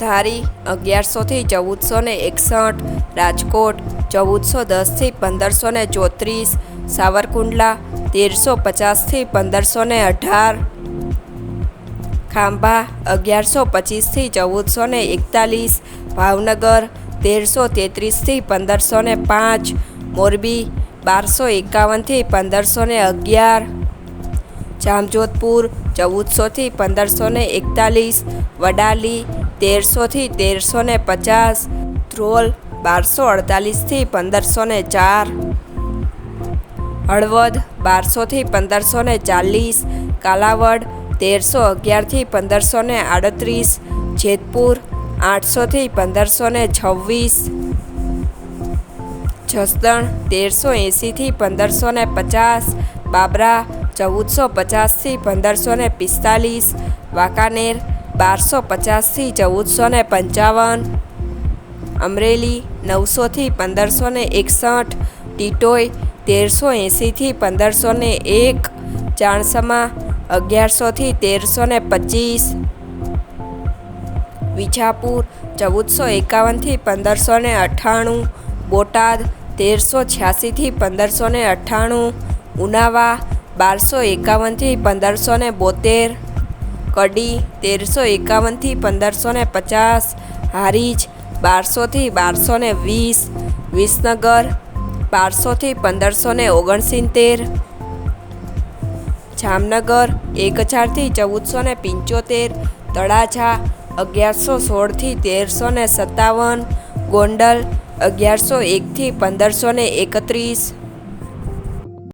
ધારી અગિયારસોથી ચૌદસો ને એકસઠ, રાજકોટ ચૌદસો દસથી પંદરસો ને ચોત્રીસ, સાવરકુંડલા તેરસો પચાસથી પંદરસો ને અઢાર, ખાંભા અગિયારસો પચીસથી ચૌદસો ને એકતાલીસ, ભાવનગર તેરસો તેત્રીસથી પંદરસો ને પાંચ, મોરબી બારસો એકાવનથી પંદરસો ને અગિયાર, જામજોધપુર ચૌદસોથી પંદરસો ને એકતાલીસ, વડાલી તેરસોથી તેરસો ને પચાસ, ધ્રોલ બારસો અડતાલીસથી પંદરસો ને ચાર, હળવદ બારસોથી પંદરસો ને ચાલીસ, કાલાવડ તેરસો અગિયારથી પંદરસો ને આડત્રીસ, જેતપુર આઠસોથી પંદરસો ને છવ્વીસ, જસદણ તેરસો એંસીથી પંદરસો ને પચાસ, બાબરા ચૌદસો પચાસથી પંદરસો ને પિસ્તાલીસ, વાંકાનેર બારસો પચાસથી ચૌદસો ને પંચાવન. અમરેલી નવસોથી પંદરસો ને એકસઠ. ટીટોઈ તેરસો એંસીથી પંદરસો ને એક. ચાણસમા અગિયારસોથી તેરસો ને પચીસ. વિજાપુર ચૌદસો એકાવનથી પંદરસો ને અઠ્ઠાણું. બોટાદ તેરસો છ્યાસીથી પંદરસો ને અઠ્ઠાણું. ઉનાવા બારસો એકાવનથી પંદરસો ને બોતેર. કડી તેરસો એકાવનથી પંદરસો ને પચાસ, હારીજ બારસોથી બારસો ને વીસ, વિસનગર બારસોથી પંદરસો ને ઓગણસિત્તેર, જામનગર એક હજારથી ચૌદસો ને પંચોતેર, તળાજા અગિયારસો સોળથી તેરસો ને સત્તાવન, ગોંડલ અગિયારસો એકથી પંદરસો ને એકત્રીસ